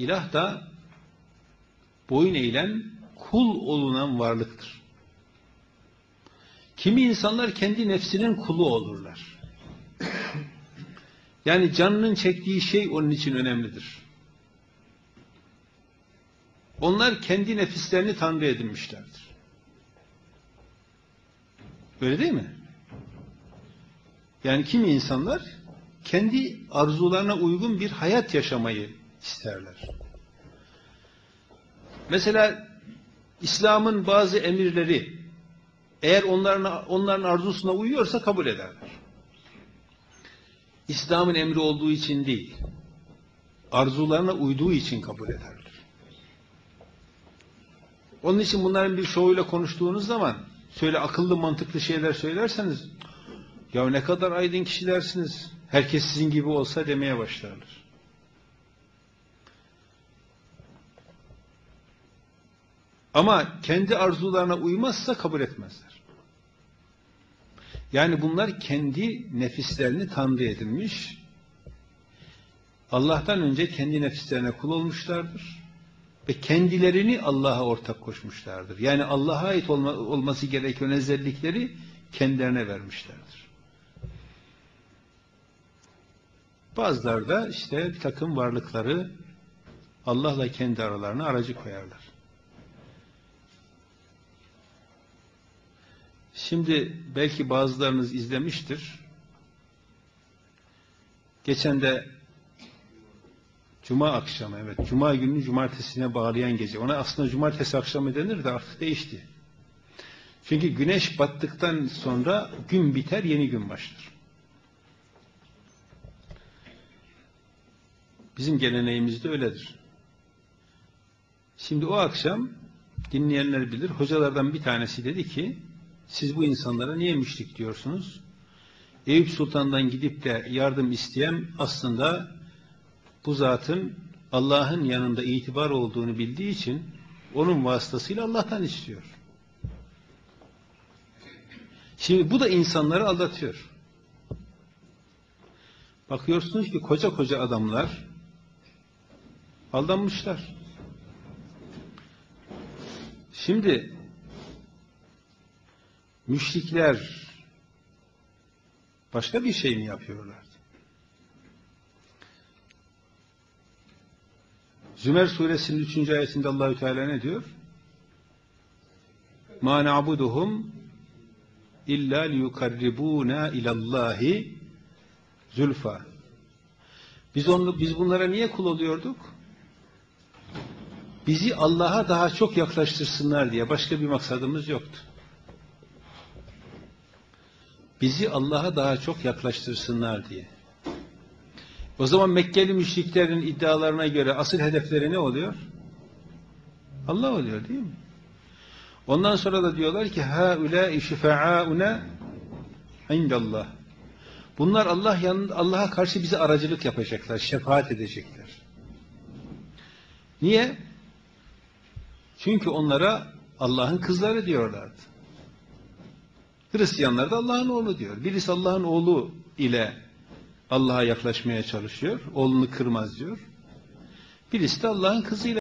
İlah da boyun eğilen, kul olunan varlıktır. Kimi insanlar kendi nefsinin kulu olurlar. Yani canının çektiği şey onun için önemlidir. Onlar kendi nefislerini tanrı edinmişlerdir. Öyle değil mi? Yani kimi insanlar kendi arzularına uygun bir hayat yaşamayı isterler. Mesela İslam'ın bazı emirleri eğer onların onların arzusuna uyuyorsa kabul ederler. İslam'ın emri olduğu için değil, arzularına uyduğu için kabul ederler. Onun için bunların bir şovuyla konuştuğunuz zaman şöyle akıllı mantıklı şeyler söylerseniz ya ne kadar aydın kişilersiniz. Herkes sizin gibi olsa demeye başlarlar. Ama kendi arzularına uymazsa kabul etmezler. Yani bunlar kendi nefislerini tanrı edinmiş, Allah'tan önce kendi nefislerine kul olmuşlardır ve kendilerini Allah'a ortak koşmuşlardır. Yani Allah'a ait olma, olması gereken özellikleri kendilerine vermişlerdir. Bazıları da işte bir takım varlıkları Allah'la kendi aralarına aracı koyarlar. Şimdi belki bazılarınız izlemiştir. Geçen de Cuma akşamı evet. Cuma gününü cumartesine bağlayan gece. Ona aslında cumartesi akşamı denir de artık değişti. Çünkü güneş battıktan sonra gün biter, yeni gün başlar. Bizim geleneğimizde öyledir. Şimdi o akşam dinleyenler bilir. Hocalardan bir tanesi dedi ki siz bu insanlara niye müşrik diyorsunuz? Eyüp Sultan'dan gidip de yardım isteyen aslında bu zatın Allah'ın yanında itibar olduğunu bildiği için onun vasıtasıyla Allah'tan istiyor. Şimdi bu da insanları aldatıyor. Bakıyorsunuz ki koca koca adamlar aldanmışlar. Şimdi müşrikler başka bir şey mi yapıyorlardı? Zümer suresinin 3. ayetinde Allahü Teala ne diyor? Ma na'buduhum illa liyukarribuna ilallahi zülfa. Biz onu biz bunlara niye kul oluyorduk? Bizi Allah'a daha çok yaklaştırsınlar diye başka bir maksadımız yoktu. Bizi Allah'a daha çok yaklaştırsınlar diye. O zaman Mekkeli müşriklerin iddialarına göre asıl hedefleri ne oluyor? Allah oluyor değil mi? Ondan sonra da diyorlar ki ha ula şifaauna indallah. Bunlar Allah yanında Allah'a karşı bize aracılık yapacaklar, şefaat edecekler. Niye? Çünkü onlara Allah'ın kızları diyorlardı. Hristiyanlar da Allah'ın oğlu diyor. Birisi Allah'ın oğlu ile Allah'a yaklaşmaya çalışıyor. Oğlunu kırmaz diyor. Birisi de Allah'ın kızıyla